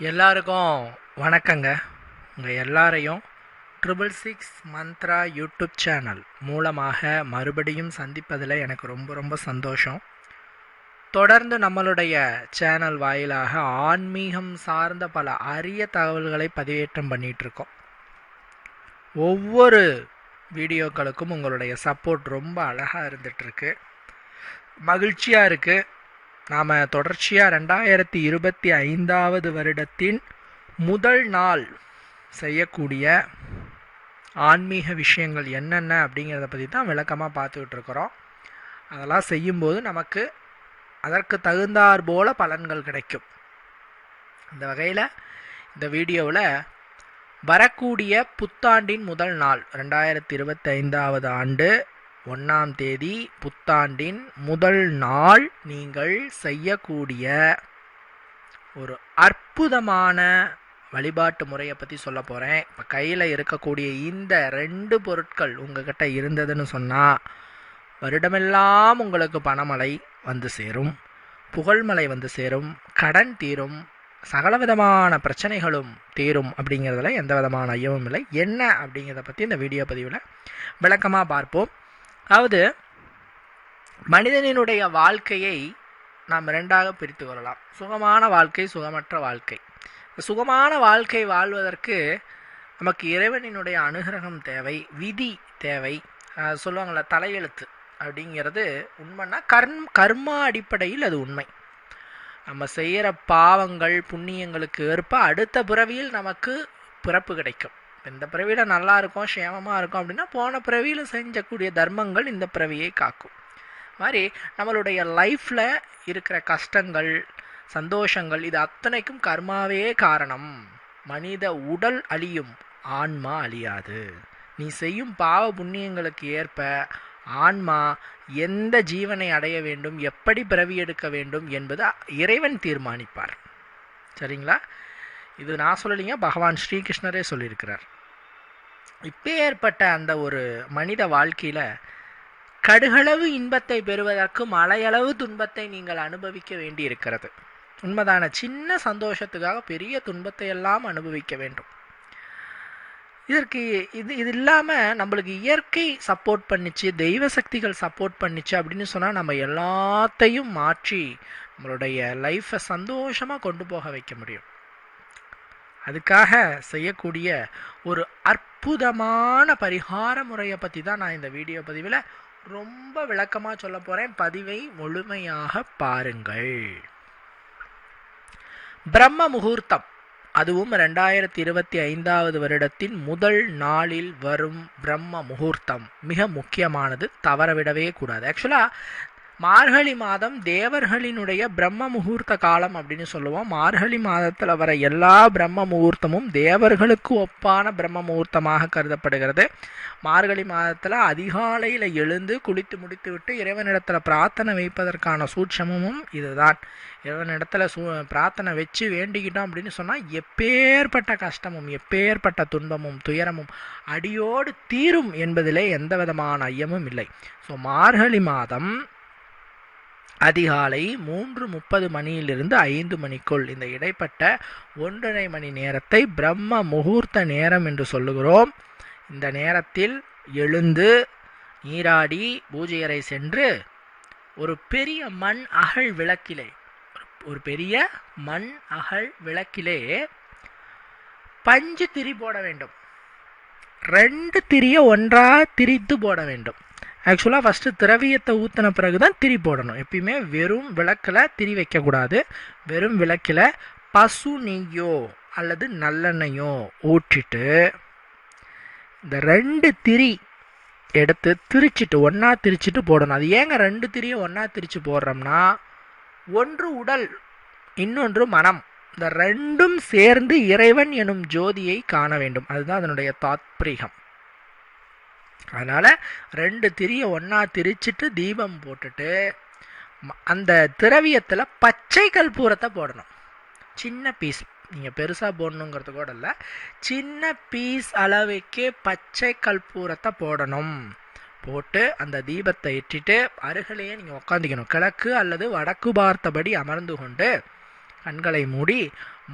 எல்லாருக்கும் வணக்கங்க. உங்கள் எல்லாரையும் triple six Mantra YouTube channel மூலமாக மறுபடியும் சந்திப்பதில் எனக்கு ரொம்ப ரொம்ப சந்தோஷம். தொடர்ந்து நம்மளுடைய சேனல் வாயிலாக ஆன்மீகம் சார்ந்த பல அரிய தகவல்களை பதிவேற்றம் பண்ணிகிட்ருக்கோம் இருக்கோம் ஒவ்வொரு வீடியோக்களுக்கும் உங்களுடைய சப்போர்ட் ரொம்ப அழகாக இருந்துகிட்ருக்கு மகிழ்ச்சியாக இருக்குது நாம் தொடர்ச்சியாக ரெண்டாயிரத்தி இருபத்தி ஐந்தாவது வருடத்தின் முதல் நாள் செய்யக்கூடிய ஆன்மீக விஷயங்கள் என்னென்ன அப்படிங்கிறத பற்றி தான் விளக்கமாக பார்த்துக்கிட்டு இருக்கிறோம் அதெல்லாம் செய்யும்போது நமக்கு அதற்கு தகுந்தாற் போல பலன்கள் கிடைக்கும். இந்த வகையில் இந்த வீடியோவில் வரக்கூடிய புத்தாண்டின் முதல் நாள் ரெண்டாயிரத்தி இருபத்தி ஐந்தாவது ஆண்டு ஒன்றாம் தேதி புத்தாண்டின் முதல் நாள் நீங்கள் செய்யக்கூடிய ஒரு அற்புதமான வழிபாட்டு முறையை பற்றி சொல்ல போகிறேன் இப்போ கையில் இருக்கக்கூடிய இந்த ரெண்டு பொருட்கள் உங்ககிட்ட இருந்ததுன்னு சொன்னால் வருடமெல்லாம் உங்களுக்கு பணமழை வந்து சேரும் புகழ்மலை வந்து சேரும் கடன் தீரும் சகல விதமான பிரச்சனைகளும் தீரும் அப்படிங்கிறதுல எந்த விதமான ஐயமும் இல்லை. என்ன அப்படிங்கிறத பற்றி இந்த வீடியோ பதிவில் விளக்கமாக பார்ப்போம். அதாவது மனிதனினுடைய வாழ்க்கையை நாம் இரண்டாக பிரித்து கொள்ளலாம். சுகமான வாழ்க்கை சுகமற்ற வாழ்க்கை. சுகமான வாழ்க்கை வாழ்வதற்கு நமக்கு இறைவனினுடைய அனுகிரகம் தேவை விதி தேவை. அஹ் தலையெழுத்து அப்படிங்கிறது உண்மைன்னா கர்ம் கர்மா அடிப்படையில் அது உண்மை. நம்ம செய்கிற பாவங்கள் புண்ணியங்களுக்கு ஏற்ப அடுத்த பிறவியில் நமக்கு பிறப்பு கிடைக்கும். இந்த பிறவியில் நல்லா இருக்கும் சேமமாக இருக்கும் அப்படின்னா போன பிறவியில் செஞ்சக்கூடிய தர்மங்கள் இந்த பிறவியை காக்கும். மாதிரி நம்மளுடைய லைஃப்பில் இருக்கிற கஷ்டங்கள் சந்தோஷங்கள் இது அத்தனைக்கும் கர்மாவே காரணம். மனித உடல் அழியும் ஆன்மா அழியாது. நீ செய்யும் பாவ புண்ணியங்களுக்கு ஏற்ப ஆன்மா எந்த ஜீவனை அடைய வேண்டும் எப்படி பிறவி எடுக்க வேண்டும் என்பது இறைவன் தீர்மானிப்பார். சரிங்களா? இது நான் சொல்லலைங்க பகவான் ஸ்ரீகிருஷ்ணரே சொல்லியிருக்கிறார். இப்போ ஏற்பட்ட அந்த ஒரு மனித வாழ்க்கையில் கடுகளவு இன்பத்தை பெறுவதற்கு மலையளவு துன்பத்தை நீங்கள் அனுபவிக்க வேண்டி இருக்கிறது உண்மைதான சின்ன சந்தோஷத்துக்காக பெரிய துன்பத்தை எல்லாம் அனுபவிக்க வேண்டும். இதற்கு இது இது இல்லாமல் நம்மளுக்கு இயற்கை சப்போர்ட் பண்ணிச்சு தெய்வ சக்திகள் சப்போர்ட் பண்ணிச்சு அப்படின்னு சொன்னால் நம்ம எல்லாத்தையும் மாற்றி நம்மளுடைய லைஃப்பை சந்தோஷமாக கொண்டு போக வைக்க முடியும். அதுக்காக செய்யக்கூடிய ஒரு அற்புதமான பரிகார முறையை பற்றி தான் நான் இந்த வீடியோ பதிவில் ரொம்ப விளக்கமாக சொல்ல போகிறேன் பதிவை முழுமையாக பாருங்கள். பிரம்ம முகூர்த்தம். அதுவும் ரெண்டாயிரத்தி இருபத்தி ஐந்தாவது வருடத்தின் முதல் நாளில் வரும் பிரம்ம முகூர்த்தம். மிக முக்கியமானது. தவறவிடவே கூடாது. ஆக்சுவலாக மார்கழி மாதம் தேவர்களினுடைய பிரம்ம முகூர்த்த காலம் அப்படின்னு சொல்லுவோம். மார்கழி மாதத்தில் வர எல்லா பிரம்ம முகூர்த்தமும் தேவர்களுக்கு ஒப்பான பிரம்ம முகூர்த்தமாக கருதப்படுகிறது. மார்கழி மாதத்தில் அதிகாலையில் எழுந்து குளித்து முடித்து விட்டு இறைவனிடத்தில் பிரார்த்தனை வைப்பதற்கான சூட்சமும் இதுதான். இறைவனிடத்தில் சூ பிரார்த்தனை வச்சு வேண்டிக்கிட்டோம் அப்படின்னு சொன்னால் எப்பேற்பட்ட கஷ்டமும் எப்பேற்பட்ட துன்பமும் துயரமும் அடியோடு தீரும் என்பதிலே எந்த விதமான ஐயமும் இல்லை. ஸோ மார்கழி மாதம் அதிகாலை மூன்று முப்பது மணியிலிருந்து ஐந்து மணிக்குள். இந்த இடைப்பட்ட ஒன்றரை மணி நேரத்தை பிரம்ம முகூர்த்த நேரம் என்று சொல்லுகிறோம். இந்த நேரத்தில் எழுந்து நீராடி பூஜையறை சென்று ஒரு பெரிய மண் அகழ் விளக்கிலே ஒரு பெரிய மண் அகழ் விளக்கிலே பஞ்சு திரி போட வேண்டும். ரெண்டு திரியை ஒன்றா திரித்து போட வேண்டும். ஆக்சுவலாக ஃபஸ்ட்டு திரவியத்தை ஊற்றின பிறகு தான் திரி போடணும். எப்பயுமே வெறும் விளக்கில் திரி வைக்கக்கூடாது. வெறும் விளக்கில் பசு நெய்யோ அல்லது நல்லெண்ணெயோ ஊற்றிட்டு இந்த ரெண்டு திரி எடுத்து திரிச்சிட்டு ஒன்றா திரிச்சிட்டு போடணும். அது ஏங்க ரெண்டு திரியும் ஒன்றா திரித்து போடுறோம்னா ஒன்று உடல் இன்னொன்று மனம். இந்த ரெண்டும் சேர்ந்து இறைவன் எனும் ஜோதியை காண வேண்டும். அதுதான் அதனுடைய தாத்பரிகம். அதனால் ரெண்டு திரியை ஒன்றா திரிச்சிட்டு தீபம் போட்டுட்டு அந்த திரவியத்தில் பச்சை கற்பூரத்தை போடணும். சின்ன பீஸ் நீங்கள் பெருசாக போடணுங்கிறது கூட இல்லை. சின்ன பீஸ் அளவுக்கே பச்சை கற்பூரத்தை போடணும். போட்டு அந்த தீபத்தை இட்டுட்டு அருகிலேயே நீங்கள் உட்காந்துக்கணும் கிழக்கு அல்லது வடக்கு பார்த்தபடி அமர்ந்து கொண்டு கண்களை மூடி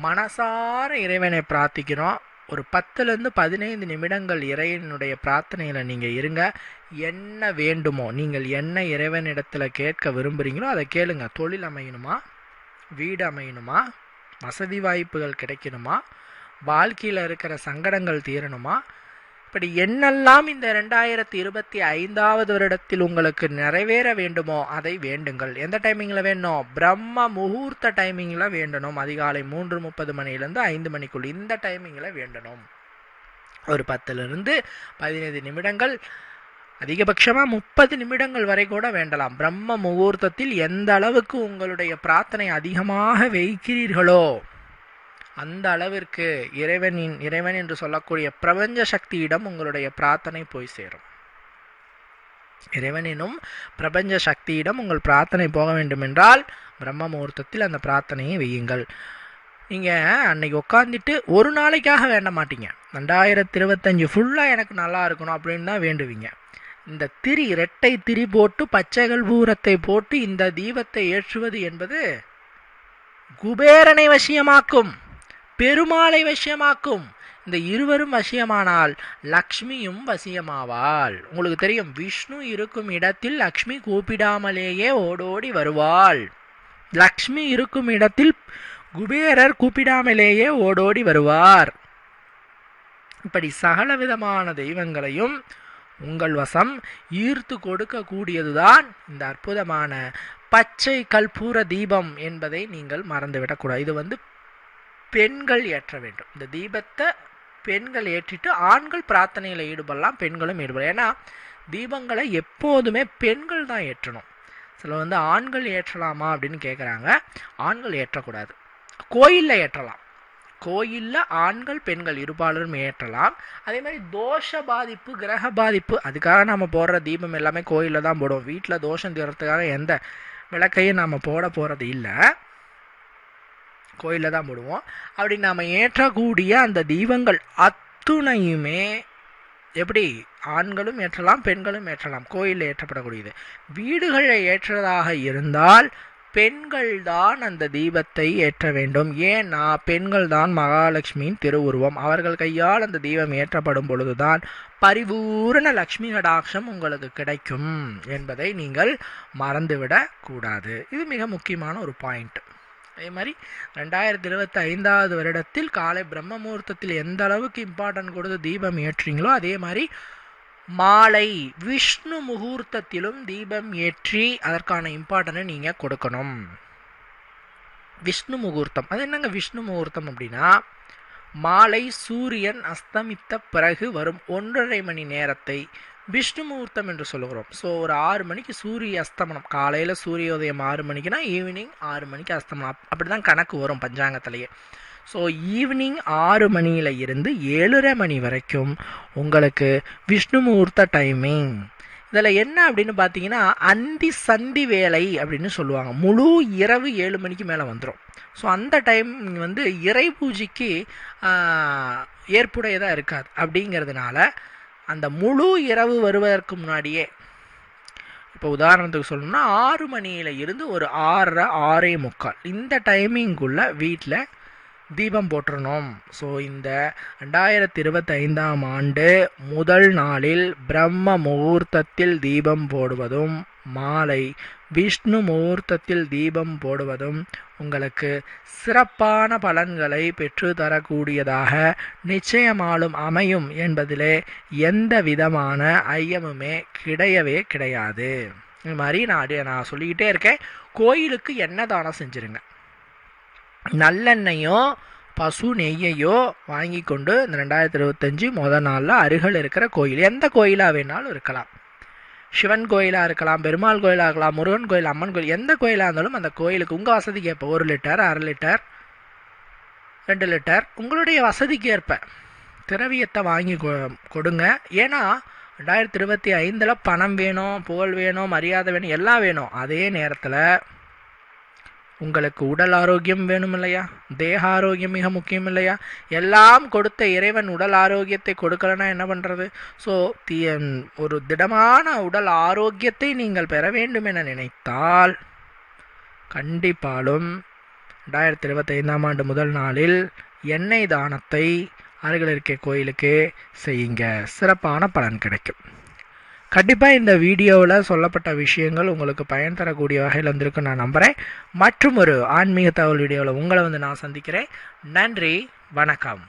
மனசார இறைவனை பிரார்த்திக்கிறோம். ஒரு பத்துலேருந்து பதினைந்து நிமிடங்கள் இறைவனுடைய பிரார்த்தனையில் நீங்கள் இருங்க. என்ன வேண்டுமோ நீங்கள் என்ன இறைவனிடத்தில் கேட்க விரும்புகிறீங்களோ அதை கேளுங்க. தொழில் அமையணுமா? வீடு அமையணுமா? வசதி வாய்ப்புகள் கிடைக்கணுமா? வாழ்க்கையில் இருக்கிற சங்கடங்கள் தீரணுமா? இப்படி என்னெல்லாம் இந்த ரெண்டாயிரத்தி இருபத்தி ஐந்தாவது வருடத்தில் உங்களுக்கு நிறைவேற வேண்டுமோ அதை வேண்டுங்கள். எந்த டைமிங்கில் வேணும்? பிரம்ம முகூர்த்த டைமிங்கில் வேண்டணும். அதிகாலை மூன்று முப்பது மணிலேருந்து ஐந்து மணிக்குள் இந்த டைமிங்கில் வேண்டணும். ஒரு பத்துலேருந்து பதினைந்து நிமிடங்கள் அதிகபட்சமாக முப்பது நிமிடங்கள் வரை கூட வேண்டலாம். பிரம்ம முகூர்த்தத்தில் எந்த அளவுக்கு உங்களுடைய பிரார்த்தனை அதிகமாக வைக்கிறீர்களோ அந்த அளவிற்கு இறைவனின் இறைவன் என்று சொல்லக்கூடிய பிரபஞ்ச சக்தியிடம் உங்களுடைய பிரார்த்தனை போய் சேரும். இறைவனினும் பிரபஞ்ச சக்தியிடம் உங்கள் பிரார்த்தனை போக வேண்டும் என்றால் பிரம்ம முகூர்த்தத்தில் அந்த பிரார்த்தனையை வையுங்கள். நீங்கள் அன்னைக்கு உட்காந்துட்டு ஒரு நாளைக்காக வேண்ட மாட்டீங்க. ரெண்டாயிரத்தி இருபத்தஞ்சு ஃபுல்லாக எனக்கு நல்லா இருக்கணும் அப்படின்னு தான் வேண்டுவீங்க. இந்த திரி இரட்டை திரி போட்டு பச்சைகள் பூரத்தை போட்டு இந்த தீபத்தை ஏற்றுவது என்பது குபேரனை வசியமாக்கும். பெருமாளை வசியமாக்கும். இந்த இருவரும் வசியமானால் லக்ஷ்மியும் வசியமாவாள். உங்களுக்கு தெரியும் விஷ்ணு இருக்கும் இடத்தில் லக்ஷ்மி கூப்பிடாமலேயே ஓடோடி வருவாள். லக்ஷ்மி இருக்கும் இடத்தில் குபேரர் கூப்பிடாமலேயே ஓடோடி வருவார். இப்படி சகல விதமான தெய்வங்களையும் உங்கள் வசம் ஈர்த்து கொடுக்கக்கூடியதுதான் இந்த அற்புதமான பச்சை கல்பூர தீபம் என்பதை நீங்கள் மறந்துவிடக்கூடாது. இது வந்து பெண்கள் ஏற்ற வேண்டும். இந்த தீபத்தை பெண்கள் ஏற்றிட்டு ஆண்கள் பிரார்த்தனையில் ஈடுபடலாம் பெண்களும் ஈடுபடலாம். ஏன்னா தீபங்களை எப்போதுமே பெண்கள் தான் ஏற்றணும். சில வந்து ஆண்கள் ஏற்றலாமா அப்படின்னு கேட்குறாங்க ஆண்கள் ஏற்றக்கூடாது. கோயிலில் ஏற்றலாம். கோயிலில் ஆண்கள் பெண்கள் இருபாலரும் ஏற்றலாம். அதே மாதிரி தோஷ பாதிப்பு கிரக பாதிப்பு அதுக்காக நம்ம போடுற தீபம் எல்லாமே கோயிலில் தான் போடுவோம். வீட்டில் தோஷம் தீர்றதுக்காக எந்த விளக்கையும் நாம் போட போகிறது இல்லை. கோயிலில் தான் போடுவோம். அப்படி நாம் ஏற்றக்கூடிய அந்த தீபங்கள் அத்துணையுமே எப்படி ஆண்களும் ஏற்றலாம் பெண்களும் ஏற்றலாம். கோயிலில் ஏற்றப்படக்கூடியது. வீடுகளில் ஏற்றதாக இருந்தால் பெண்கள் தான் அந்த தீபத்தை ஏற்ற வேண்டும். ஏன்னா பெண்கள் தான் மகாலட்சுமியின் திருவுருவம். அவர்கள் கையால் அந்த தீபம் ஏற்றப்படும் பொழுதுதான் பரிபூரண லக்ஷ்மி கடாட்சம் உங்களுக்கு கிடைக்கும் என்பதை நீங்கள் மறந்துவிடக் கூடாது இது மிக முக்கியமான ஒரு பாயிண்ட் அதே மாதிரி ரெண்டாயிரத்தி இருபத்தி ஐந்தாவது வருடத்தில் காலை பிரம்ம முகூர்த்தத்தில் எந்த அளவுக்கு இம்பார்ட்டன்ட் கொடுத்து தீபம் ஏற்றுறீங்களோ அதே மாதிரி மாலை விஷ்ணு முகூர்த்தத்திலும் தீபம் ஏற்றி அதற்கான இம்பார்ட்டனை நீங்கள் கொடுக்கணும். விஷ்ணு முகூர்த்தம். அது என்னங்க விஷ்ணு முகூர்த்தம் அப்படின்னா மாலை சூரியன் அஸ்தமித்த பிறகு வரும் ஒன்றரை மணி நேரத்தை விஷ்ணு முகூர்த்தம் என்று சொல்லுகிறோம். ஸோ ஒரு ஆறு மணிக்கு சூரிய அஸ்தமனம். காலையில் சூரியோதயம் ஆறு மணிக்குனா ஈவினிங் ஆறு மணிக்கு அஸ்தமனம். அப்படி தான் கணக்கு வரும் பஞ்சாங்கத்திலேயே. ஸோ ஈவினிங் ஆறு மணியில் இருந்து ஏழரை மணி வரைக்கும் உங்களுக்கு விஷ்ணு முகூர்த்த டைமிங் இதில் என்ன அப்படின்னு பார்த்தீங்கன்னா அந்தி சந்தி வேலை அப்படின்னு சொல்லுவாங்க. முழு இரவு ஏழு மணிக்கு மேலே வந்துடும் ஸோ அந்த டைம் வந்து இறை பூஜைக்கு ஏற்புடையதாக இருக்காது. அப்படிங்கிறதுனால அந்த முழு இரவு வருவதற்கு முன்னாடியே இப்போ உதாரணத்துக்கு சொல்லணும்னா ஆறு மணியில் இருந்து ஒரு ஆறரை ஆறே முக்கால் இந்த டைமிங்குள்ளே வீட்டில் தீபம் போட்டுடணும் ஸோ இந்த ரெண்டாயிரத்தி இருபத்தைந்தாம் ஆண்டு முதல் நாளில் பிரம்ம முகூர்த்தத்தில் தீபம் போடுவதும் மாலை விஷ்ணு முகூர்த்தத்தில் தீபம் போடுவதும் உங்களுக்கு சிறப்பான பலன்களை பெற்று தரக்கூடியதாக நிச்சயமாலும் அமையும் என்பதிலே எந்த விதமான ஐயமுமே கிடையவே கிடையாது. இது மாதிரி நான் நான் சொல்லிக்கிட்டே இருக்கேன். கோயிலுக்கு என்ன தானம் செஞ்சுருங்க. நல்லெண்ணெயோ பசு நெய்யையோ வாங்கி கொண்டு இந்த ரெண்டாயிரத்தி இருபத்தஞ்சி மொதல் நாளில் அருகில் இருக்கிற கோயில் எந்த கோயிலாக வேணாலும் இருக்கலாம். சிவன் கோயிலாக இருக்கலாம் பெருமாள் கோயிலாக இருக்கலாம் முருகன் கோயில் அம்மன் கோயில் எந்த கோயிலாக இருந்தாலும் அந்த கோயிலுக்கு உங்கள் வசதிக்கு ஏற்ப ஒரு லிட்டர் அரை லிட்டர் ரெண்டு லிட்டர் உங்களுடைய வசதிக்கு ஏற்ப திரவியத்தை வாங்கி கொடுங்க. ஏன்னா ரெண்டாயிரத்தி இருபத்தி ஐந்தில் பணம் வேணும் புகழ் வேணும் மரியாதை வேணும் எல்லாம் வேணும். அதே நேரத்தில் உங்களுக்கு உடல் ஆரோக்கியம் வேணும் இல்லையா தேக ஆரோக்கியம் மிக முக்கியம் இல்லையா எல்லாம் கொடுத்த இறைவன் உடல் ஆரோக்கியத்தை கொடுக்கலன்னா என்ன பண்ணுறது ஸோ ஒரு திடமான உடல் ஆரோக்கியத்தை நீங்கள் பெற வேண்டும் என நினைத்தால் கண்டிப்பாலும் ரெண்டாயிரத்தி இருபத்தைந்தாம் ஆண்டு முதல் நாளில் எண்ணெய் தானத்தை அருகில் இருக்க கோயிலுக்கு செய்யுங்க. சிறப்பான பலன் கிடைக்கும். கண்டிப்பாக இந்த வீடியோவில் சொல்லப்பட்ட விஷயங்கள் உங்களுக்கு பயன் தரக்கூடிய வகையில் வந்திருக்கு நான் நம்புகிறேன் மற்றும் ஒரு ஆன்மீக தகவல் வீடியோவில் உங்களை வந்து நான் சந்திக்கிறேன். நன்றி வணக்கம்.